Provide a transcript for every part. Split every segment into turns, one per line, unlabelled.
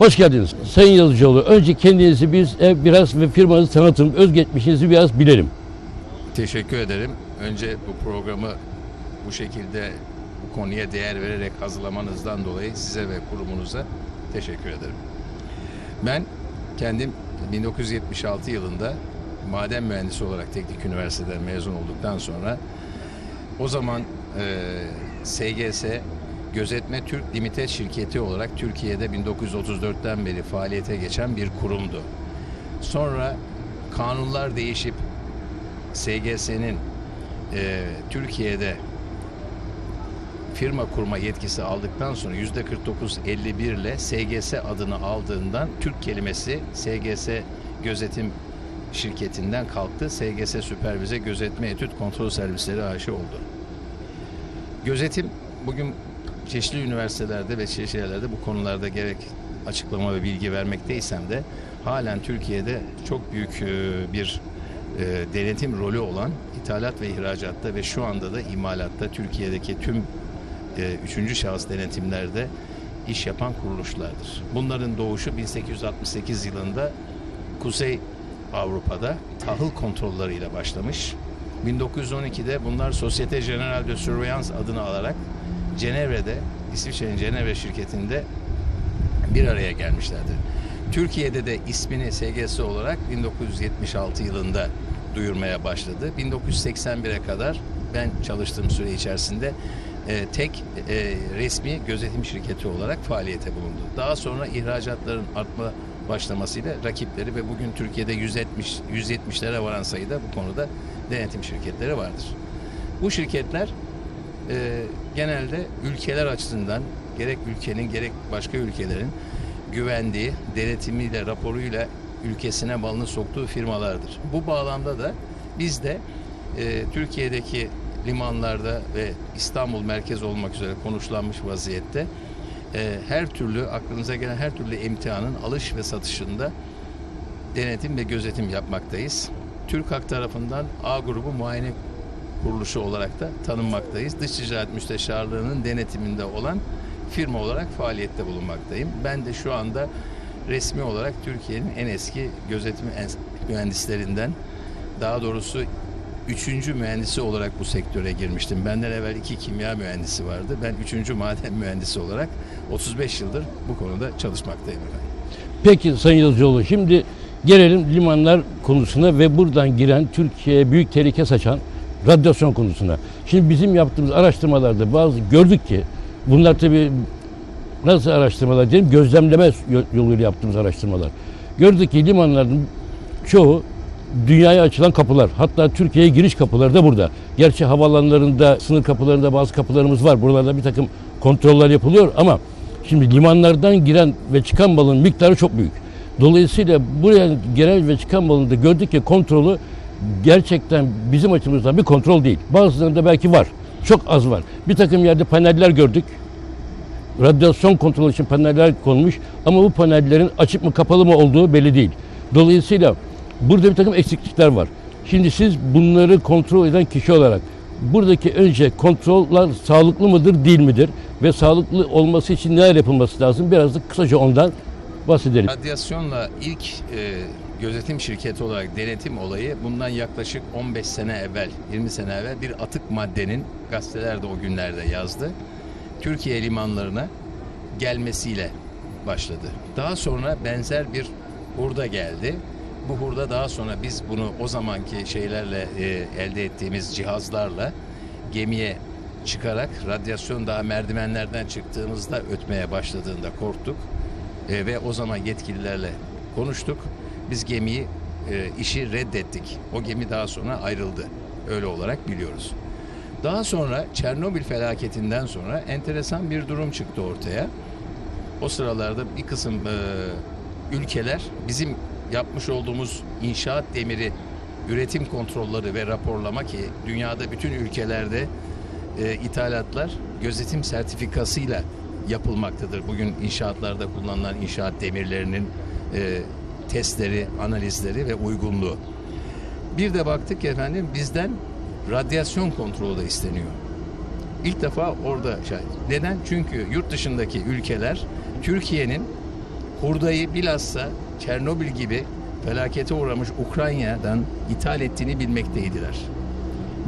Hoş geldiniz. Sayın Yazıcıoğlu, önce kendinizi biz e, biraz ve firmanızı tanıtın, özgeçmişinizi biraz bilelim.
Teşekkür ederim. Önce bu programı bu şekilde bu konuya değer vererek hazırlamanızdan dolayı size ve kurumunuza teşekkür ederim. Ben kendim 1976 yılında maden mühendisi olarak Teknik Üniversiteden mezun olduktan sonra o zaman e, SGS Gözetme Türk Limited şirketi olarak Türkiye'de 1934'ten beri faaliyete geçen bir kurumdu. Sonra kanunlar değişip SGS'nin e, Türkiye'de firma kurma yetkisi aldıktan sonra yüzde 49-51 ile SGS adını aldığından Türk kelimesi SGS gözetim şirketinden kalktı. SGS Süpervize Gözetme Etüt Kontrol Servisleri AŞ oldu. Gözetim bugün çeşitli üniversitelerde ve çeşitli yerlerde bu konularda gerek açıklama ve bilgi vermekteysem de halen Türkiye'de çok büyük e, bir e, denetim rolü olan ithalat ve ihracatta ve şu anda da imalatta Türkiye'deki tüm e, üçüncü şahıs denetimlerde iş yapan kuruluşlardır. Bunların doğuşu 1868 yılında Kuzey Avrupa'da tahıl kontrolleriyle başlamış. 1912'de bunlar Societe Generale de Surveillance adını alarak Cenevre'de, İsviçre'nin Cenevre şirketinde bir araya gelmişlerdir. Türkiye'de de ismini SGS olarak 1976 yılında duyurmaya başladı. 1981'e kadar ben çalıştığım süre içerisinde e, tek e, resmi gözetim şirketi olarak faaliyete bulundu. Daha sonra ihracatların artma başlamasıyla rakipleri ve bugün Türkiye'de 170 170'lere varan sayıda bu konuda denetim şirketleri vardır. Bu şirketler e, genelde ülkeler açısından gerek ülkenin gerek başka ülkelerin güvendiği, denetimiyle, raporuyla ülkesine malını soktuğu firmalardır. Bu bağlamda da biz de e, Türkiye'deki limanlarda ve İstanbul merkez olmak üzere konuşlanmış vaziyette e, her türlü aklınıza gelen her türlü imtihanın alış ve satışında denetim ve gözetim yapmaktayız. Türk Hak tarafından A grubu muayene kuruluşu olarak da tanınmaktayız. Dış Ticaret Müsteşarlığı'nın denetiminde olan firma olarak faaliyette bulunmaktayım. Ben de şu anda resmi olarak Türkiye'nin en eski gözetim en- mühendislerinden daha doğrusu üçüncü mühendisi olarak bu sektöre girmiştim. Benden evvel iki kimya mühendisi vardı. Ben üçüncü maden mühendisi olarak 35 yıldır bu konuda çalışmaktayım efendim.
Peki Sayın Yazıcıoğlu, şimdi gelelim limanlar konusuna ve buradan giren Türkiye'ye büyük tehlike saçan radyasyon konusuna. Şimdi bizim yaptığımız araştırmalarda bazı gördük ki bunlar tabii nasıl araştırmalar diyelim gözlemleme yoluyla yaptığımız araştırmalar. Gördük ki limanların çoğu dünyaya açılan kapılar. Hatta Türkiye'ye giriş kapıları da burada. Gerçi havalanlarında, sınır kapılarında bazı kapılarımız var. Buralarda bir takım kontroller yapılıyor ama şimdi limanlardan giren ve çıkan balın miktarı çok büyük. Dolayısıyla buraya giren ve çıkan balında gördük ki kontrolü gerçekten bizim açımızdan bir kontrol değil. Bazılarında belki var. Çok az var. Bir takım yerde paneller gördük radyasyon kontrolü için paneller konmuş ama bu panellerin açık mı kapalı mı olduğu belli değil. Dolayısıyla burada bir takım eksiklikler var. Şimdi siz bunları kontrol eden kişi olarak buradaki önce kontroller sağlıklı mıdır değil midir ve sağlıklı olması için neler yapılması lazım biraz da kısaca ondan bahsedelim.
Radyasyonla ilk e, gözetim şirketi olarak denetim olayı bundan yaklaşık 15 sene evvel, 20 sene evvel bir atık maddenin gazetelerde o günlerde yazdı. Türkiye limanlarına gelmesiyle başladı. Daha sonra benzer bir hurda geldi. Bu hurda daha sonra biz bunu o zamanki şeylerle e, elde ettiğimiz cihazlarla gemiye çıkarak radyasyon daha merdivenlerden çıktığımızda ötmeye başladığında korktuk. E, ve o zaman yetkililerle konuştuk. Biz gemiyi e, işi reddettik. O gemi daha sonra ayrıldı. Öyle olarak biliyoruz. Daha sonra Çernobil felaketinden sonra enteresan bir durum çıktı ortaya. O sıralarda bir kısım e, ülkeler bizim yapmış olduğumuz inşaat demiri üretim kontrolleri ve raporlama ki dünyada bütün ülkelerde e, ithalatlar gözetim sertifikasıyla yapılmaktadır. Bugün inşaatlarda kullanılan inşaat demirlerinin e, testleri, analizleri ve uygunluğu. Bir de baktık efendim bizden radyasyon kontrolü de isteniyor. İlk defa orada şey. Neden? Çünkü yurt dışındaki ülkeler Türkiye'nin hurdayı bilhassa Çernobil gibi felakete uğramış Ukrayna'dan ithal ettiğini bilmekteydiler.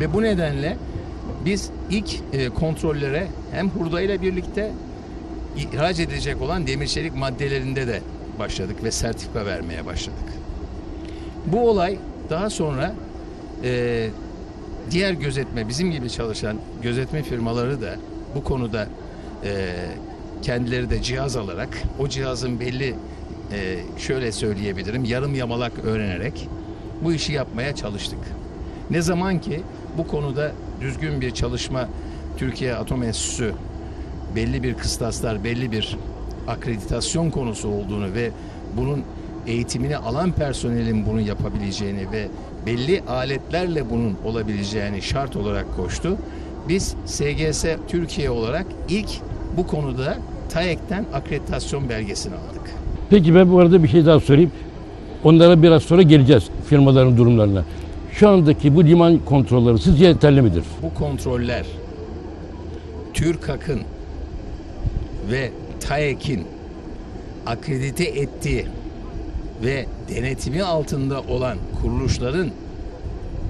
Ve bu nedenle biz ilk e, kontrollere hem hurdayla birlikte ihraç edilecek olan demir çelik maddelerinde de başladık ve sertifika vermeye başladık. Bu olay daha sonra e, diğer gözetme, bizim gibi çalışan gözetme firmaları da bu konuda e, kendileri de cihaz alarak o cihazın belli e, şöyle söyleyebilirim yarım yamalak öğrenerek bu işi yapmaya çalıştık. Ne zaman ki bu konuda düzgün bir çalışma Türkiye Atom Enstitüsü belli bir kıstaslar, belli bir akreditasyon konusu olduğunu ve bunun eğitimini alan personelin bunu yapabileceğini ve belli aletlerle bunun olabileceğini şart olarak koştu. Biz SGS Türkiye olarak ilk bu konuda TAEK'ten akreditasyon belgesini aldık.
Peki ben bu arada bir şey daha sorayım. Onlara biraz sonra geleceğiz firmaların durumlarına. Şu andaki bu liman kontrolleri sizce yeterli midir?
Bu kontroller TÜRKAK'ın ve TAEK'in akredite ettiği ve denetimi altında olan kuruluşların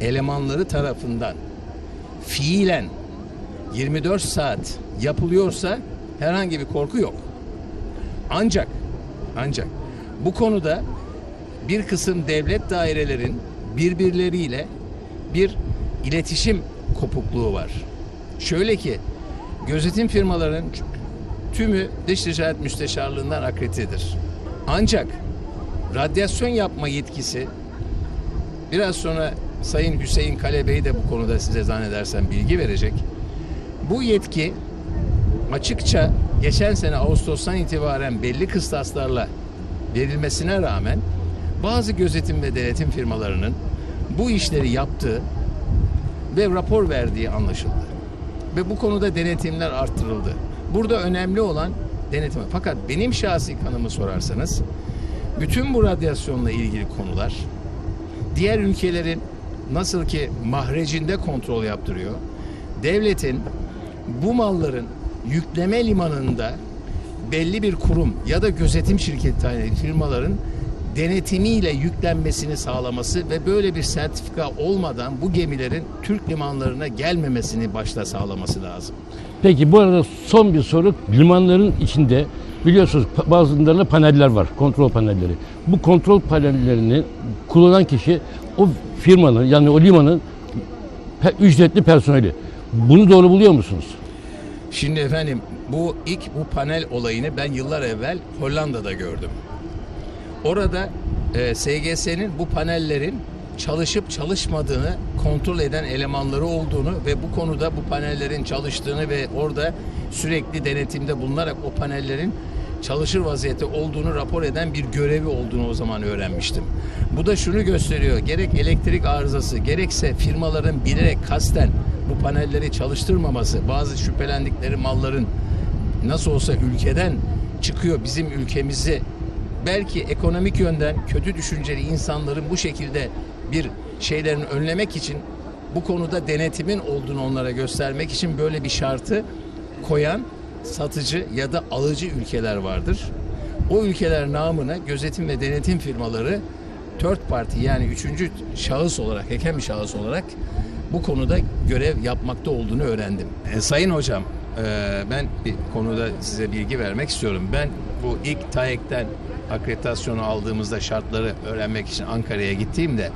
elemanları tarafından fiilen 24 saat yapılıyorsa herhangi bir korku yok. Ancak ancak bu konuda bir kısım devlet dairelerin birbirleriyle bir iletişim kopukluğu var. Şöyle ki gözetim firmaların tümü dış ticaret müsteşarlığından akreditedir. Ancak radyasyon yapma yetkisi biraz sonra Sayın Hüseyin Kale Bey de bu konuda size zannedersem bilgi verecek. Bu yetki açıkça geçen sene Ağustos'tan itibaren belli kıstaslarla verilmesine rağmen bazı gözetim ve denetim firmalarının bu işleri yaptığı ve rapor verdiği anlaşıldı. Ve bu konuda denetimler arttırıldı. Burada önemli olan denetim. Fakat benim şahsi kanımı sorarsanız bütün bu radyasyonla ilgili konular diğer ülkelerin nasıl ki mahrecinde kontrol yaptırıyor. Devletin bu malların yükleme limanında belli bir kurum ya da gözetim şirketi firmaların denetimiyle yüklenmesini sağlaması ve böyle bir sertifika olmadan bu gemilerin Türk limanlarına gelmemesini başta sağlaması lazım.
Peki bu arada son bir soru. Limanların içinde biliyorsunuz bazılarında paneller var. Kontrol panelleri. Bu kontrol panellerini kullanan kişi o firmanın yani o limanın ücretli personeli. Bunu doğru buluyor musunuz?
Şimdi efendim bu ilk bu panel olayını ben yıllar evvel Hollanda'da gördüm. Orada e, SGS'nin bu panellerin çalışıp çalışmadığını kontrol eden elemanları olduğunu ve bu konuda bu panellerin çalıştığını ve orada sürekli denetimde bulunarak o panellerin çalışır vaziyette olduğunu rapor eden bir görevi olduğunu o zaman öğrenmiştim. Bu da şunu gösteriyor. Gerek elektrik arızası gerekse firmaların bilerek kasten bu panelleri çalıştırmaması, bazı şüphelendikleri malların nasıl olsa ülkeden çıkıyor bizim ülkemizi belki ekonomik yönden kötü düşünceli insanların bu şekilde bir şeylerini önlemek için bu konuda denetimin olduğunu onlara göstermek için böyle bir şartı koyan satıcı ya da alıcı ülkeler vardır. O ülkeler namına gözetim ve denetim firmaları third party yani üçüncü şahıs olarak, hakem bir şahıs olarak bu konuda görev yapmakta olduğunu öğrendim. E, sayın hocam, e, ben bir konuda size bilgi vermek istiyorum. Ben bu ilk TAEK'ten akreditasyonu aldığımızda şartları öğrenmek için Ankara'ya gittiğimde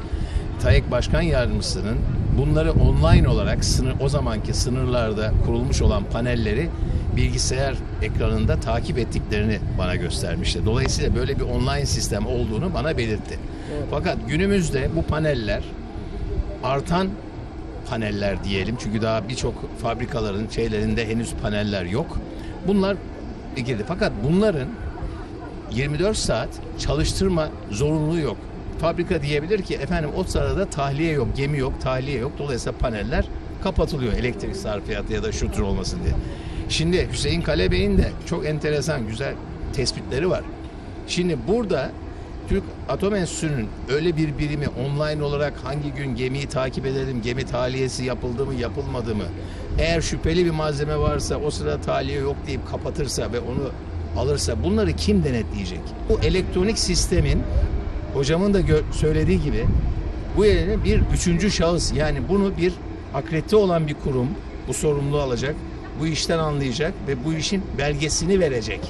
TAEK Başkan Yardımcısının bunları online olarak sınır o zamanki sınırlarda kurulmuş olan panelleri bilgisayar ekranında takip ettiklerini bana göstermişti. Dolayısıyla böyle bir online sistem olduğunu bana belirtti. Fakat günümüzde bu paneller artan paneller diyelim. Çünkü daha birçok fabrikaların şeylerinde henüz paneller yok. Bunlar girdi. Fakat bunların 24 saat çalıştırma zorunluluğu yok. Fabrika diyebilir ki efendim o sırada tahliye yok, gemi yok, tahliye yok. Dolayısıyla paneller kapatılıyor elektrik sarfiyatı ya da şutur olmasın diye. Şimdi Hüseyin Kale Bey'in de çok enteresan, güzel tespitleri var. Şimdi burada Türk Atom Enstitüsü'nün öyle bir birimi online olarak hangi gün gemiyi takip edelim, gemi tahliyesi yapıldı mı yapılmadı mı? Eğer şüpheli bir malzeme varsa o sırada tahliye yok deyip kapatırsa ve onu alırsa bunları kim denetleyecek? Bu elektronik sistemin hocamın da söylediği gibi bu yerine bir üçüncü şahıs yani bunu bir akredite olan bir kurum bu sorumluluğu alacak, bu işten anlayacak ve bu işin belgesini verecek.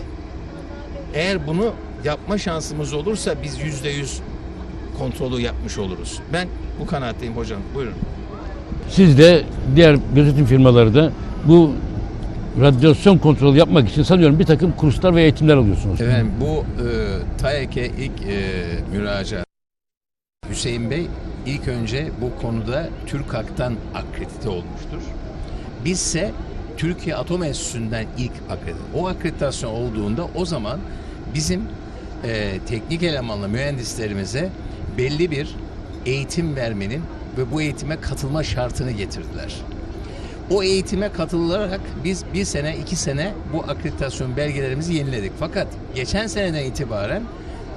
Eğer bunu yapma şansımız olursa biz yüzde yüz kontrolü yapmış oluruz. Ben bu kanaatteyim hocam. Buyurun.
Siz de diğer gözetim firmaları da bu radyasyon kontrolü yapmak için sanıyorum bir takım kurslar ve eğitimler alıyorsunuz.
Efendim bu e, TAEK'e ilk e, müracaat Hüseyin Bey ilk önce bu konuda TÜRKAK'tan akredite olmuştur. Bizse Türkiye Atom Enstitüsü'nden ilk akredite. O akreditasyon olduğunda o zaman bizim e, teknik elemanla mühendislerimize belli bir eğitim vermenin ve bu eğitime katılma şartını getirdiler. O eğitime katılarak biz bir sene, iki sene bu akreditasyon belgelerimizi yeniledik. Fakat geçen seneden itibaren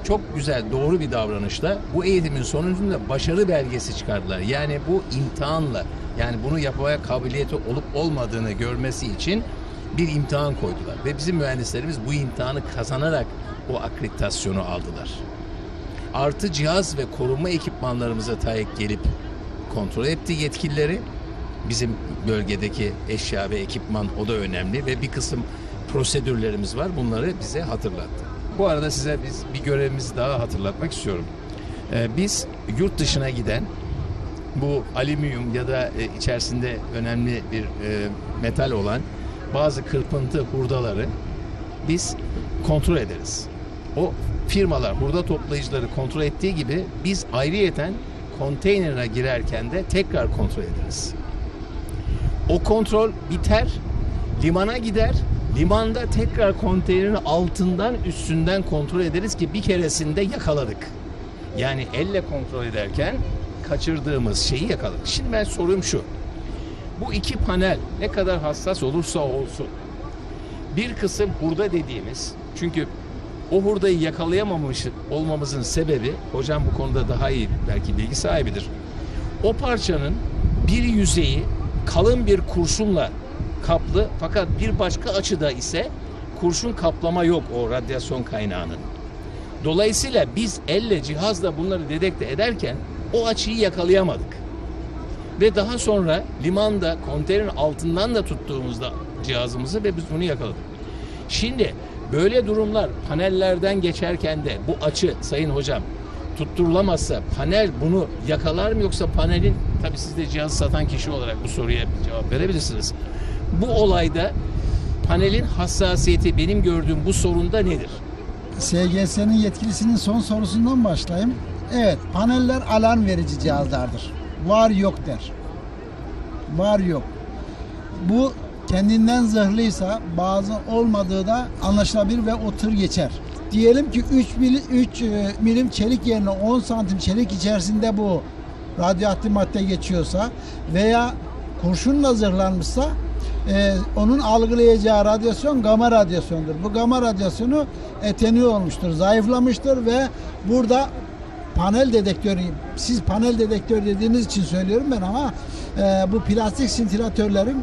çok güzel, doğru bir davranışla bu eğitimin sonucunda başarı belgesi çıkardılar. Yani bu imtihanla, yani bunu yapmaya kabiliyeti olup olmadığını görmesi için bir imtihan koydular. Ve bizim mühendislerimiz bu imtihanı kazanarak o akreditasyonu aldılar. Artı cihaz ve koruma ekipmanlarımıza TAEK gelip kontrol etti yetkilileri. Bizim bölgedeki eşya ve ekipman o da önemli ve bir kısım prosedürlerimiz var. Bunları bize hatırlattı. Bu arada size biz bir görevimizi daha hatırlatmak istiyorum. Ee, biz yurt dışına giden bu alüminyum ya da e, içerisinde önemli bir e, metal olan bazı kırpıntı hurdaları biz kontrol ederiz. O firmalar, hurda toplayıcıları kontrol ettiği gibi biz ayrıyeten konteynere girerken de tekrar kontrol ederiz. O kontrol biter, limana gider. Limanda tekrar konteynerin altından üstünden kontrol ederiz ki bir keresinde yakaladık. Yani elle kontrol ederken kaçırdığımız şeyi yakaladık. Şimdi ben sorum şu. Bu iki panel ne kadar hassas olursa olsun bir kısım hurda dediğimiz çünkü o hurdayı yakalayamamış olmamızın sebebi hocam bu konuda daha iyi belki bilgi sahibidir. O parçanın bir yüzeyi kalın bir kurşunla kaplı fakat bir başka açıda ise kurşun kaplama yok o radyasyon kaynağının. Dolayısıyla biz elle cihazla bunları dedekte ederken o açıyı yakalayamadık. Ve daha sonra limanda konteynerin altından da tuttuğumuzda cihazımızı ve biz bunu yakaladık. Şimdi böyle durumlar panellerden geçerken de bu açı sayın hocam tutturulamazsa panel bunu yakalar mı yoksa panelin tabi siz de cihazı satan kişi olarak bu soruya cevap verebilirsiniz. Bu olayda panelin hassasiyeti benim gördüğüm bu sorunda nedir?
SGS'nin yetkilisinin son sorusundan başlayayım. Evet, paneller alarm verici cihazlardır. Var yok der. Var yok. Bu kendinden zırhlıysa bazı olmadığı da anlaşılabilir ve o tır geçer. Diyelim ki 3 milim, 3 milim çelik yerine 10 santim çelik içerisinde bu radyoaktif madde geçiyorsa veya kurşunla zırhlanmışsa e, onun algılayacağı radyasyon gama radyasyondur. Bu gama radyasyonu eteni olmuştur, zayıflamıştır ve burada panel dedektörü, siz panel dedektör dediğiniz için söylüyorum ben ama e, bu plastik sintilatörlerin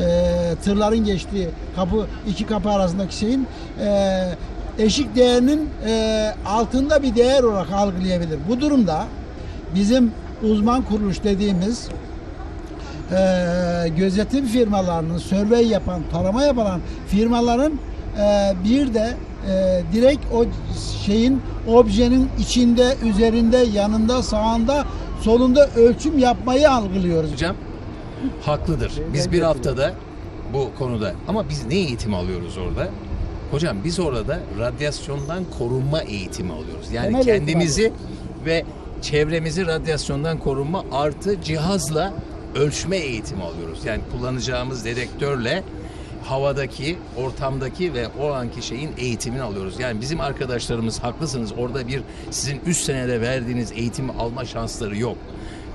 e, tırların geçtiği kapı iki kapı arasındaki şeyin e, eşik değerinin e, altında bir değer olarak algılayabilir. Bu durumda bizim uzman kuruluş dediğimiz e, gözetim firmalarının survey yapan, tarama yapan firmaların e, bir de e, direkt o şeyin objenin içinde, üzerinde, yanında, sağında, solunda ölçüm yapmayı algılıyoruz.
Hocam haklıdır. Biz bir haftada bu konuda ama biz ne eğitim alıyoruz orada? Hocam biz orada radyasyondan korunma eğitimi alıyoruz. Yani
Temel eğitim
kendimizi ve çevremizi radyasyondan korunma artı cihazla ölçme eğitimi alıyoruz. Yani kullanacağımız dedektörle havadaki, ortamdaki ve o anki şeyin eğitimini alıyoruz. Yani bizim arkadaşlarımız haklısınız. Orada bir sizin üst senede verdiğiniz eğitimi alma şansları yok.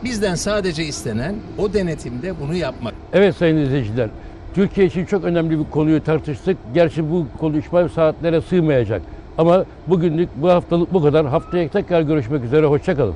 Bizden sadece istenen o denetimde bunu yapmak.
Evet sayın izleyiciler, Türkiye için çok önemli bir konuyu tartıştık. Gerçi bu konuşma saatlere sığmayacak. Ama bugünlük bu haftalık bu kadar. Haftaya tekrar görüşmek üzere. Hoşçakalın.